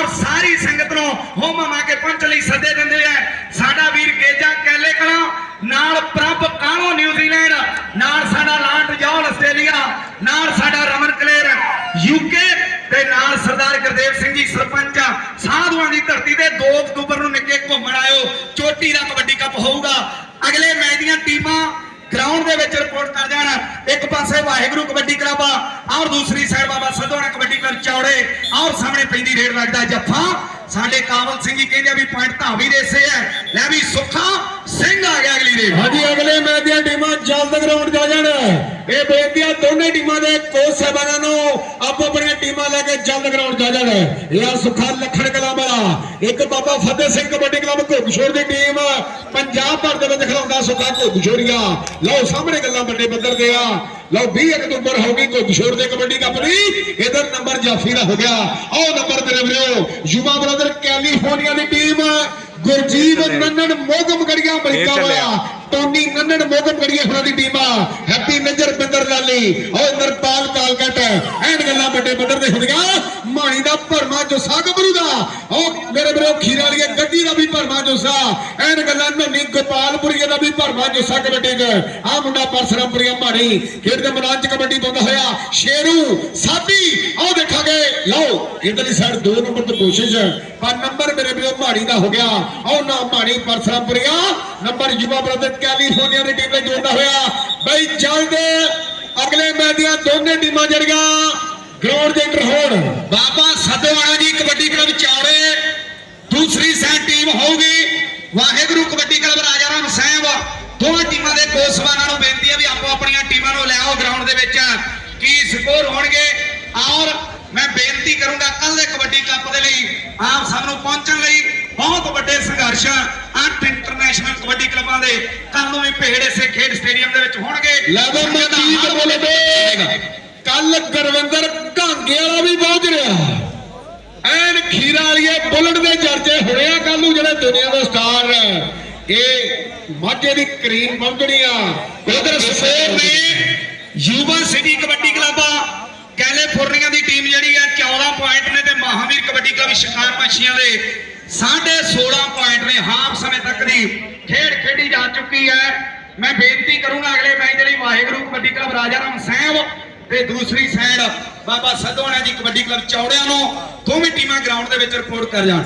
ਔਰ ਸਾਰੀ ਸੰਗਤ ਨੂੰ ਹੋਮ ਮਾ ਕੇ ਪੰਚ ਲਈ, ਸੱਦੇ ਦਿੰਦੇ ਆ। ਸਾਡਾ ਵੀਰ ਗੇਜਾ ਕੈਲੇ ਕਲਾਂ ਨਾਲ ਪ੍ਰਭ ਕਾਣੋ ਨਿਊਜ਼ੀਲੈਂਡ ਨਾਲ ਸਾਡਾ ਲਾਂਟ ਜੌਲ ਆਸਟ੍ਰੇਲੀਆ, ਨਾਲ ਸਾਡਾ ਰਮਨ ਕਲੇਰ ਯੂਕੇ ਤੇ ਨਾਲ ਸਰਦਾਰ ਗੁਰਦੇਵ ਸਿੰਘ ਜੀ ਸਰਪੰਚ ਸਾਧੂਆਂ ਦੀ ਧਰਤੀ ਤੇ 2 ਅਕਤੂਬਰ ਨੂੰ ਨਿੱਕੇ ਘੁੰਮਣ ਆਇਓ। ਚੋਟੀ ਦਾ ਕਬੱਡੀ ਕੱਪ ਹੋਊਗਾ। ਅਗਲੇ ਮੈਚ ਦੀਆਂ ਟੀਮਾਂ ਗਰਾਊਂਡ ਦੇ ਵਿੱਚ ਰਿਪੋਰਟ ਕਰ ਜਾਣ ਇੱਕ ਪਾਸੇ ਵਾਹਿਗੁਰੂ ਕਬੱਡੀ ਕਲੱਬ ਔਰ ਦੂਸਰੀ ਸਾਈਡ ਬਾਬਾ ਸਦੋਣਾ ਕਬੱਡੀ ਕਲੱਬ ਚੌੜੇ, ਔਰ ਸਾਹਮਣੇ ਪੈਂਦੀ ਰੇਡ ਲੱਗਦਾ ਜੱਫਾ। ਸਾਡੇ ਕਾਮਲ ਸਿੰਘ ਜੀ ਕਹਿੰਦੇ ਵੀ ਪੁਆਇੰਟ ਧਾਵੀ ਦੇ ਸੇ ਹੈ ਲੈ ਵੀ ਸੁੱਖਾ ਸਿੰਘ ਆ ਗਿਆ ਅਗਲੀ ਰੇਡ। ਹਾਂਜੀ, ਅਗਲੇ ਮੈਚ ਦੀਆਂ ਟੀਮਾਂ ਜਲਦ ਗਰਾਊਂਡ ਜਾ ਜਾਣ। ਇਹ ਬੇਨਤੀ ਦੋਨੇ ਟੀਮਾਂ ਦੇ ਕੋਚ ਸਾਹਿਬਾਨਾਂ ਨੂੰ ਟੀਮਾਂ ਲੈ ਕੇ ਜਲਦ ਗਰਾਊਂਡ ਜਾ ਜਾਣ ਇਹ ਆ ਸੁਖਾ ਲੱਖਣ ਕਲਾਂ ਵਾਲਾ ਇੱਕ ਬਾਬਾ ਫਤਿਹ ਸਿੰਘ ਕਬੱਡੀ ਕਲੱਬ ਘੋਗਸ਼ੋਰ ਦੀ ਟੀਮ ਪੰਜਾਬ ਭਰ ਦੇ ਵਿੱਚ ਖਿਲਾਉਂਦਾ ਸੁਖਾ ਘੋਗਸ਼ੋਰੀਆ ਲਓ ਸਾਹਮਣੇ ਗੱਲਾਂ ਵੱਡੇ ਪੱਧਰ ਤੇ ਆ ਲਓ 20 ਅਕਤੂਬਰ ਹੋ ਗਈ ਘੋਗਸ਼ੋਰ ਦੇ ਕਬੱਡੀ ਕੱਪ ਦੀ ਇਧਰ ਨੰਬਰ ਜਾਫੀ ਦਾ ਹੋ ਗਿਆ ਆਓ ਨੰਬਰ ਮੇਰੇ ਵੀਰੋ ਯੁਵਾ ਬ੍ਰਦਰ ਕੈਲੀਫੋਰਨੀਆ ਦੀ ਟੀਮ ਗੁਰਜੀਤ ਨੰਨਨ ਮੋਗਮ ਗੜੀਆਂ ਅਮਰੀਕਾ ਵਾਲਾ ਟੋਨੀ ਨੰਨਨ ਮੋਗਮ ਗੜੀਆਂ ਉਹਨਾਂ ਦੀ ਟੀਮ ਆ ਹੈਪੀ ਨਜਰ ਬਿੰਦਰ ਲਾਲੀ ਓ ਨਰਪਾਲ ਕਾਲਕਟ ਐਨ ਗੱਲਾਂ ਵੱਡੇ ਪੱਧਰ ਤੇ ਹੁੰਦੀਆਂ। ਮਾਣੀ ਦਾ ਭਰਮਾ ਜੋਸਾ ਗੱਭਰੂ ਦਾ। ਓ ਮੇਰੇ ਵੀਰੋ, ਖੀਰ ਵਾਲੀ ਗੱਡੀ ਦਾ ਵੀ ਭਰਮਾ ਜੋਸਾ। ਐਨ ਗੱਲਾਂ ਨੰਨੀ ਗੋਪਾਲਪੁਰੀਏ ਦਾ ਵੀ ਭਰਮਾ ਜੋਸਾ ਕਬੱਡੀ ਦਾ ਆ ਮੁੰਡਾ ਪਰਸਰਾਮਪੁਰੀਆ ਮਾਣੀ ਖੇਡ ਦੇ ਮੈਦਾਨ 'ਚ ਕਬੱਡੀ ਪਾਉਂਦਾ ਹੋਇਆ। ਸ਼ੇਰੂ, ਸਾਬੀ ਆਓ ਦੇਖਾਂਗੇ। ਲਓ, ਇਧਰਲੀ ਸਾਈਡ 2 ਨੰਬਰ ਤੇ ਕੋਸ਼ਿਸ਼। ਪਰ ਨੰਬਰ ਮੇਰੇ ਵੀਰੋ ਮਾਣੀ ਦਾ ਹੋ ਗਿਆ। ਆਓ ਨਾ Mani Parsrampuria. Number Yuba brother California ਦੀ ਟੀਮ ਨਾਲ ਜੋੜਦਾ ਹੋਇਆ। ਬਈ ਚੱਲਦੇ। ਅਗਲੇ ਮੈਚ ਦੀਆਂ ਦੋਨੇ ਟੀਮਾਂ ਜਿਹੜੀਆਂ ਗਰਾਊਂਡ ਦੇ ਅੰਦਰ ਹੋਣ। ਬਾਬਾ ਸਦੋਵਾਲਾ ਜੀ ਕਬੱਡੀ ਕਲੱਬ ਚੌੜੇ ਦੂਸਰੀ ਸਾਈਡ ਟੀਮ ਹੋਊਗੀ। ਵਾਹਿਗੁਰੂ ਕਬੱਡੀ ਕਲੱਬ ਰਾਜਾ ਰਾਮ ਸਾਹਿਬ ਦੋਵਾਂ ਟੀਮਾਂ ਦੇ ਕੋਚ ਸਵਾਨਾਂ ਨੂੰ ਬੇਨਤੀ ਹੈ ਵੀ ਆਪੋ ਆਪਣੀਆਂ ਟੀਮਾਂ ਨੂੰ ਲੈ ਆਓ ਗਰਾਊਂਡ ਦੇ ਵਿੱਚ। ਕੀ ਸਕੋਰ ਹੋਣਗੇ? ਔਰ ਮੈਂ ਬੇਨਤੀ ਕਰੂੰਗਾ ਕੱਲ ਦੇ ਕਬੱਡੀ ਕੱਪ ਦੇ ਲਈ ਆਪ ਸਭ ਨੂੰ ਪਹੁੰਚਣ ਲਈ ਬਹੁਤ ਵੱਡੇ ਸੰਘਰਸ਼ ਅੱਠ ਇੰਟਰਨੈਸ਼ਨਲ ਕਬੱਡੀ ਕਲੱਬਾਂ ਦੇ ਕੱਲ ਨੂੰ ਵੀ ਭੇੜ ਇਸੇ ਖੇਡ ਸਟੇਡੀਅਮ ਦੇ ਵਿੱਚ ਹੋਣਗੇ। ਲੈਵਲ ਮਨਜੀਤ ਬੋਲੇ। ਕੱਲ ਗੁਰਵਿੰਦਰ ਘਾਂਗੇ ਵੀ ਪਹੁੰਚ ਰਿਹਾ। ਐਨ ਖੀਰਾ ਵਾਲੀਏ ਬੁਲਟ ਦੇ ਚਰਚੇ ਹੋਣੇ ਕੱਲ ਨੂੰ ਜਿਹੜੇ ਦੁਨੀਆ ਦੇ ਸਟਾਰ ਇਹ ਮਾਝੇ ਦੀ ਕਰੀਮ ਪਹੁੰਚਣੀ ਆ। ਉਧਰ ਸਪੋਰ ਨੇ Yuba city kabaddi club California ਦੀ ਟੀਮ ਜਿਹੜੀ ਹੈ 14 ਪੁਆਇੰਟ ਨੇ ਤੇ ਮਹਾਵੀਰ ਕਬੱਡੀ ਕਲੱਬ ਸ਼ਿਕਾਰ ਪੰਛੀਆਂ ਦੇ 16.5 ਪੁਆਇੰਟ ਨੇ। ਹਾਫ ਸਮੇਂ ਤੱਕ ਦੀ ਖੇਡ ਖੇਡੀ ਜਾ ਚੁੱਕੀ ਹੈ। ਮੈਂ ਬੇਨਤੀ ਕਰੂੰਗਾ ਅਗਲੇ ਮੈਚ ਦੇ ਲਈ ਵਾਹਿਗੁਰੂ ਕਬੱਡੀ ਕਲੱਬ ਰਾਜਾ ਰਾਮ ਸਾਹਿਬ ਤੇ ਦੂਸਰੀ ਸਾਈਡ ਬਾਬਾ ਸਦੋਣਾ ਜੀ ਕਬੱਡੀ ਕਲੱਬ ਚੌੜਿਆਂ ਨੂੰ ਦੋਵੇਂ ਟੀਮਾਂ ਗਰਾਊਂਡ ਦੇ ਵਿੱਚ ਰਿਪੋਰਟ ਕਰ ਜਾਣ।